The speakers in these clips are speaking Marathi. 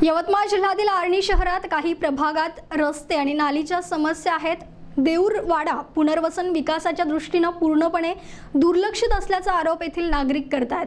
यवतमाळ जिल्ह्यातील आर्णी शहरात काही प्रभागात रस्ते आणि नालीच्या समस्या आहेत. देऊरवाडा पुनर्वसन विकासाच्या दृष्टीनं पूर्णपणे दुर्लक्षित असल्याचा आरोप येथील नागरिक करतायत.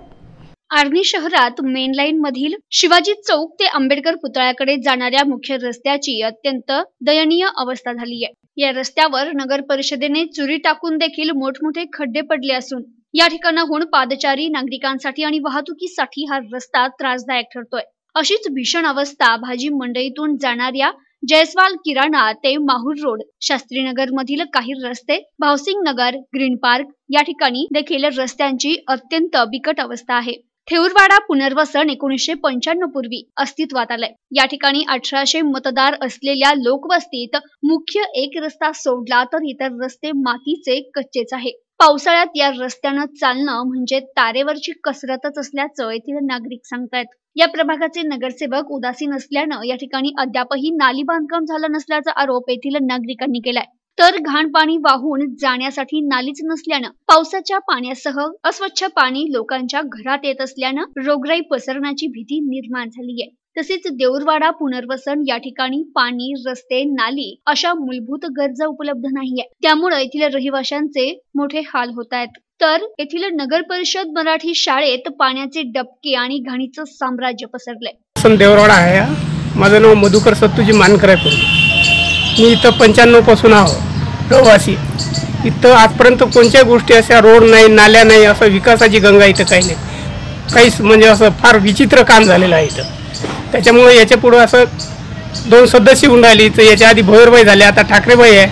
आर्णी शहरात मेन लाईन मधील शिवाजी चौक ते आंबेडकर पुतळ्याकडे जाणाऱ्या मुख्य रस्त्याची अत्यंत दयनीय अवस्था झाली आहे. या रस्त्यावर नगर परिषदेने चुरी टाकून देखील मोठमोठे खड्डे पडले असून या ठिकाणाहून पादचारी नागरिकांसाठी आणि वाहतुकीसाठी हा रस्ता त्रासदायक ठरतोय. अशीच भीषण अवस्था भाजी मंडईतून जाणाऱ्या जयस्वाल किराणा ते माहूर रोड शास्त्रीनगर मधील काही रस्ते भावसिंग नगर ग्रीन पार्क या ठिकाणी देखील रस्त्यांची अत्यंत बिकट अवस्था आहे. थेऊरवाडा पुनर्वसन एकोणीसशे पंच्याण्णव पूर्वी अस्तित्वात आलंय. या ठिकाणी अठराशे मतदार असलेल्या लोकवस्तीत मुख्य एक रस्ता सोडला तर इतर रस्ते मातीचे कच्चेच आहे. पावसाळ्यात या रस्त्यानं चालणं म्हणजे तारेवरची कसरतच असल्याचं येथील नागरिक सांगतायत. या प्रभागाचे नगरसेवक उदासीन असल्यानं या ठिकाणी अद्यापही नाली बांधकाम झालं नसल्याचा आरोप येथील नागरिकांनी केलाय. तर घाण पाणी वाहून जाण्यासाठी नालीच नसल्यानं पावसाच्या पाण्यासह अस्वच्छ पाणी लोकांच्या घरात येत असल्यानं रोगराई पसरण्याची भीती निर्माण झाली आहे तसेच देऊरवाडा पुनर्वसन या ठिकाणी पाणी रस्ते नाली अशा मूलभूत गरजा उपलब्ध नाहीये. त्यामुळे येथील रहिवाशांचे मोठे हाल होत आहेत. तर येथील नगर परिषद मराठी शाळेत पाण्याचे डबके आणि घाणीचं साम्राज्य पसरलंय देवरवाडा आहे माझं नाव मधुकर सत्तूजी मानकर आहे मी इथं पंच्याण्णवपासून आहो रहिवासी. इथं आजपर्यंत कोणत्या गोष्टी अशा रोड नाही नाल्या नाही असं विकासाची गंगा इथं काही नाही. काहीच म्हणजे असं फार विचित्र काम झालेलं आहे इथं. त्याच्यामुळे याच्या पुढं असं दोन सदस्य होऊन राहिली. तर याच्या आधी भोयरबाई झाले आता ठाकरेबाई आहे.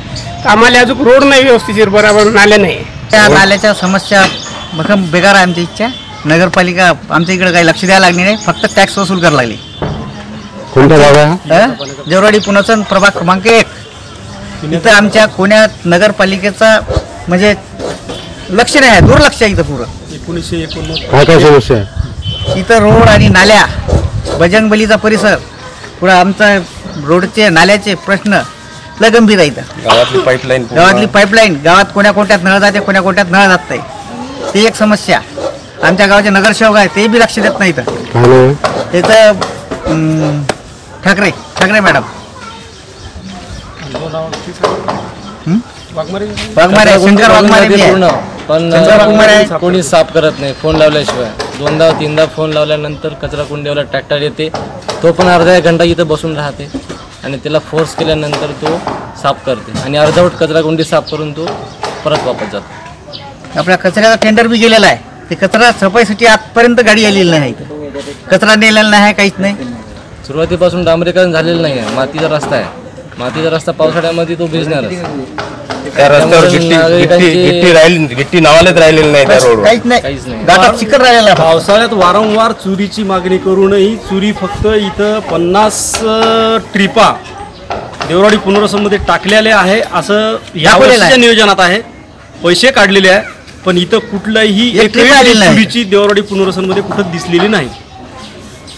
तर आम्हाला अजून रोड नाही व्यवस्थित बरोबर नाल्या नाही. त्या नाल्याच्या समस्या भक्कम बेकार आहे आमची इच्छा नगरपालिका आमच्या इकडे काही लक्ष द्यायला लागली नाही. फक्त टॅक्स वसूल करायला लागली. कोणता भाग आहे? हा? अं? जेवराडी पुनर्वसन प्रभाग क्रमांक एक. इथं आमच्या कोण्या नगरपालिकेचा म्हणजे लक्ष नाही आहे. दुर्लक्ष आहे इथं पुरं. काय काय समस्या आहे? इथं रोड आणि नाल्या बजरंगबलीचा परिसर. पुढं आमचा रोडचे नाल्याचे प्रश्न लय गंभीर आहे इथं गावातली पाईपलाईन गावातली पाईपलाईन गावात कोण्या कोणत्यात नळ जाते कोण्या कोणत्यात नळ जात नाही ती एक समस्या. आमच्या गावाचे नगरसेवक आहे ते बी लक्ष देत नाही इथं अं, ठाकरे ठाकरे मॅडम. हं? वाघमारे शंकर वाघमारे बी आहे. पूर्ण पण शंकर वाघमारे आहे. कोणी साफ करत नाही फोन लावल्याशिवाय. दोनदा तीनदा फोन लावल्यानंतर कचरा कुंडीवाला ट्रॅक्टर येते. तो पण अर्धा एक घंटा इथं बसून राहते आणि त्याला फोर्स केल्यानंतर तो साफ करते आणि अर्धवट कचरा कुंडी साफ करून तो परत वापस जातो. आपल्या कचऱ्याचा टेंडर बी गेलेला आहे. ते कचरा सफाईसाठी आजपर्यंत गाडी आलेली नाही कचरा नेलेला नाही काहीच नाही. सुरुवातीपासून डांबरीकरण झालेलं नाही आहे. मातीचा रस्ता आहे. मातीचा रस्ता पावसाळ्यामध्ये तो भिजणारच. त्या रस्त्यावर गिट्टी गिट्टी गिट्टी राहिली गिट्टी नावालाच राहिलेली नाही त्या रोडवर काहीच नाही काहीच नाही. चिकट राहिलेला आहे. पावसाळ्यात वारंवार चुरीची मागणी करूनही चुरी फक्त इथं पन्नास ट्रिपा देवराडी पुनर्वसनमध्ये टाकलेल्या आहे असं या दाखवलेलं वर्षीच्या आहे. नियोजनात आहे पैसे काढलेले आहे पण इथं कुठलाही एक एकही trip आलेली नाही. चुरीची देवराडी पुनर्वसनमध्ये कुठं दिसलेली नाही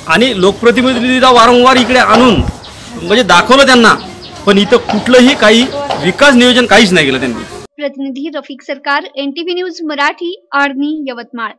आणि लोकप्रतिनिधीला वारंवार इकडे आणून म्हणजे दाखवलं त्यांना पण इथं कुठलंही काही विकास नियोजन काहीच नाही केलं त्यांनी. प्रतिनिधी रफिक सरकार एनटीव्ही न्यूज मराठी आर्णी यवतमाळ.